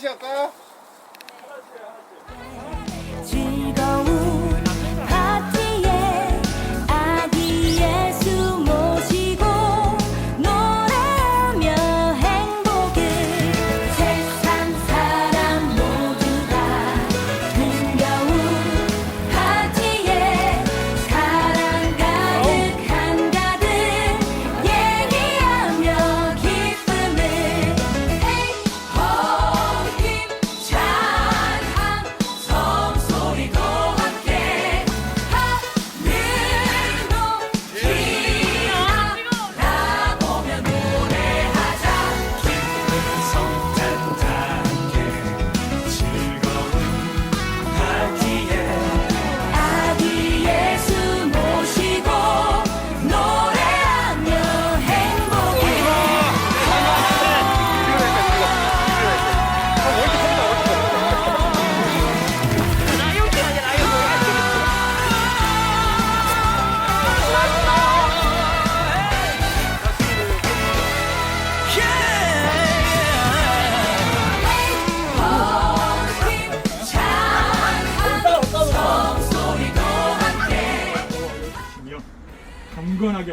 하나씩 할까요?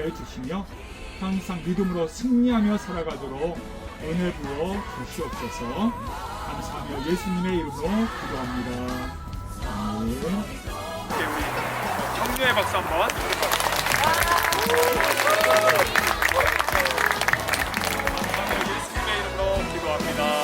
강건하게 해주시며 항상 믿음으로 승리하며 살아가도록 은혜 부어 주시옵소서 감사하며 예수님의 이름으로 기도합니다. 아멘. 격려의 박수 한번. 예수님의 이름으로 기도합니다.